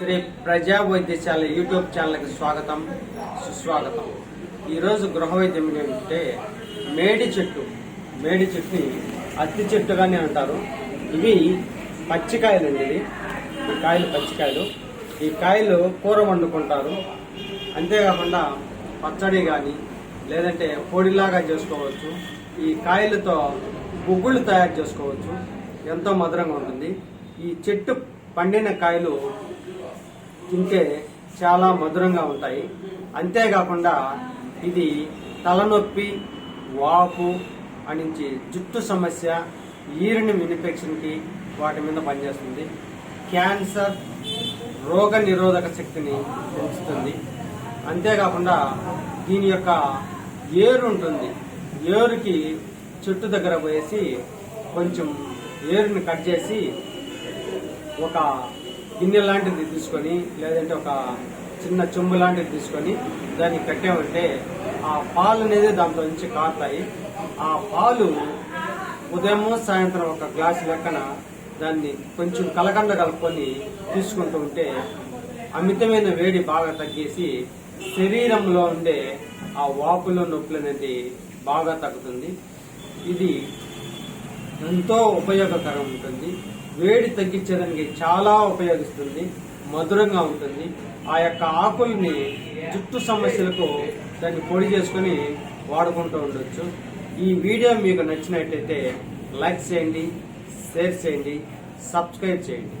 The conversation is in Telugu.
శ్రీ ప్రజా వైద్యశాల యూట్యూబ్ ఛానల్కి స్వాగతం సుస్వాగతం. ఈరోజు గృహ వైద్యం ఏంటంటే మేడి చెట్టు. మేడి చెట్టుని అత్తి చెట్టుగానే అంటారు. ఇవి పచ్చికాయలండి ఇవి. ఈ కాయలు పచ్చికాయలు. ఈ కాయలు కూర వండుకుంటారు. అంతేకాకుండా పచ్చడి కానీ లేదంటే పొడిలాగా చేసుకోవచ్చు. ఈ కాయలతో గుగ్గుళ్ళు తయారు చేసుకోవచ్చు. ఎంతో మధురంగా ఉంటుంది. ఈ చెట్టు పండిన కాయలు తింటే చాలా మధురంగా ఉంటాయి. అంతేకాకుండా ఇది తలనొప్పి వాపు అనించి జుట్టు సమస్య ఈరిని ఇన్ఫెక్షన్కి వాటి మీద పనిచేస్తుంది. క్యాన్సర్ రోగ నిరోధక శక్తిని పెంచుతుంది. అంతేకాకుండా దీని యొక్క ఏరు ఉంటుంది. ఏరుకి చెట్టు దగ్గర పోయేసి కొంచెం ఏరుని కట్ చేసి ఒక గిన్నె లాంటిది తీసుకొని లేదంటే ఒక చిన్న చెంబు లాంటిది తీసుకొని దాన్ని కట్టామంటే ఆ పాలు అనేది దాంట్లో నుంచి కారుతాయి. ఆ పాలు ఉదయం సాయంత్రం ఒక గ్లాసు లెక్కన దాన్ని కొంచెం కలకండ కలుపుకొని తీసుకుంటూ ఉంటే అమితమైన వేడి బాగా తగ్గేసి శరీరంలో ఉండే ఆ వాపులో నొప్పులు అనేది బాగా తగ్గుతుంది. ఇది ఎంతో ఉపయోగకరం ఉంటుంది. వేడి తగ్గించడానికి చాలా ఉపయోగిస్తుంది. మధురంగా ఉంటుంది. ఆ యొక్క ఆకుల్ని జుట్టు సమస్యలకు దాన్ని పొడి చేసుకొని వాడుకుంటూ ఉండొచ్చు. ఈ వీడియో మీకు నచ్చినట్టయితే లైక్ చేయండి షేర్ చేయండి సబ్స్క్రైబ్ చేయండి.